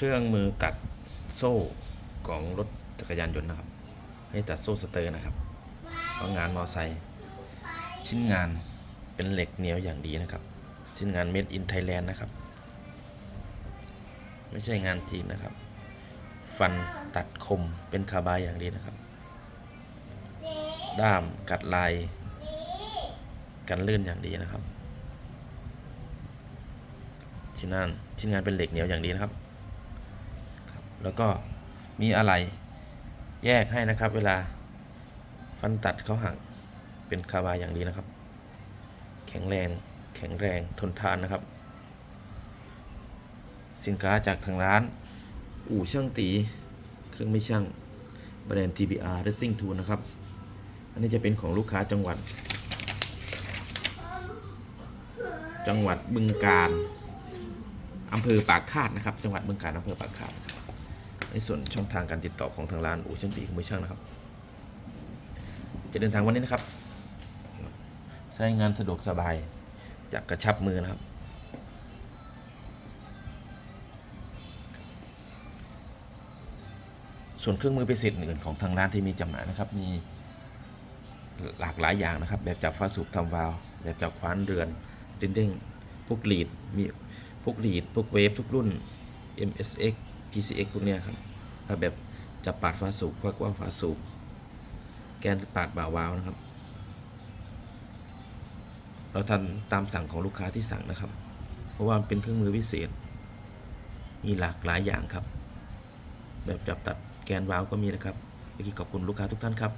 เครื่องมือตัดโซ่ของรถจักรยานยนต์นะครับ ให้ตัดโซ่สเตอร์นะครับเพราะงานมอไซค์ชิ้นงานเป็นเหล็กเหนียวอย่างดีนะครับ ชิ้นงาน made in Thailand นะครับ ไม่ใช่งานจีนนะครับ ฟันตัดคมเป็นคาบายอย่างดีนะครับ ด้ามกัดลาย กันลื่นอย่างดีนะครับชิ้นงานชิ้นงานเป็นเหล็กเหนียวอย่างดีนะครับ แล้วก็มีอะไรแยกให้นะครับ เวลาฟันตัดเขาหักเป็นคาบาอย่างดีนะครับ แข็งแรงแข็งแรงทนทานนะครับ สินค้าจากทางร้าน อู่ช่างตี เครื่องไม่ช่างแบรนด์ TBR Racing Tool นะครับ อันนี้จะเป็นของลูกค้าจังหวัด จังหวัดบึงกาฬอำเภอปากคาดนะครับ จังหวัดบึงกาฬอำเภอปากคาดครับ ในส่วนช่องทางการติดต่อของทางร้านอู่ช่างตีเคองมือช่างนะครับ จะเดินทางวันนี้นะครับใช้งานสะดวกสบายจากกระชับมือนะครับ ส่วนเครื่องมือพิเศษอื่นของทางร้านที่มีจำหน่ายนะครับ มีหลากหลายอย่างนะครับ แบบจับฟ้าสูบทำวาล์วแบบจับคว้านเรือนดินเด้งพวกลีดมีพวกลีดพวกเวฟทุกรุ่น MSX PCX พวกเนี้ยครับ ถ้าแบบจับปาดฝาสูบควักว่างฝาสูบแกนปาดบ่าวาวนะครับ เราทำตามสั่งของลูกค้าที่สั่งนะครับ เพราะว่ามันเป็นเครื่องมือพิเศษ มีหลากหลายอย่างครับ แบบจับตัดแกนวาล์วก็มีนะครับเมื่อกี้ขอบคุณลูกค้าทุกท่านครับ